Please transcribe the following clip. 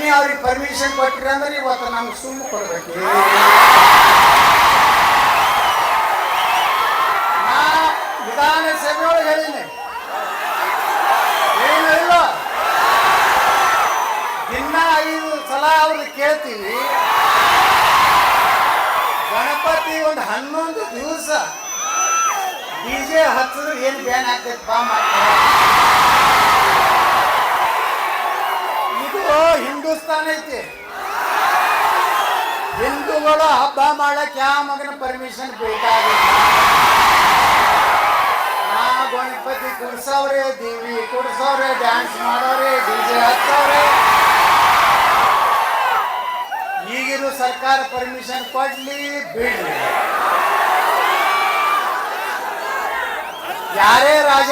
Permission ಕೊಟ್ಟರೆ ಅಂದ್ರೆ ಇವತ್ತು ನಮ್ಗೆ ಸುಮ್ಮನೆ ಕೊಡ್ಬೇಕು. ನಾ ವಿಧಾನಸಭೆ ಒಳಗೆ ಹೇಳಿನಿ. ಏನು ಇಲ್ಲ. ದಿನ ಐದು ಸಲ ಅವ್ರಿಗೆ ಕೇಳ್ತೀವಿ ಗಣಪತಿ ಒಂದು ಹನ್ನೊಂದು ದಿವಸ ಡಿಜೆ ಹಚ್ಚಿದ್ರೆ ಏನು ಬ್ಯಾನ್ ಆಗ್ತೈತಿ ಬಾ ಮಾಡ್ತಾರೆ ಹಿಂದೂಸ್ತಾನ ಐತಿ. ಹಿಂದೂಗಳು ಹಬ್ಬ ಮಾಡಕ್ ಯಾವ ಮಗನ ಪರ್ಮಿಷನ್ ಬೇಕಾಗಿಲ್ಲ ನಾ ಗಣಪತಿ ಕುಡ್ಸವ್ರೆ ದೇವಿ ಕುಡ್ಸವ್ರೆ ಡ್ಯಾನ್ಸ್ ಮಾಡೋರೆ ಡಿಜೆ ಹತ್ತವ್ರೆ. ಈಗಿರೋ ಸರ್ಕಾರ ಪರ್ಮಿಷನ್ ಕೊಡ್ಲಿ, ಬಿಡ್ಲಿ. ಯಾರೇ ರಾಜ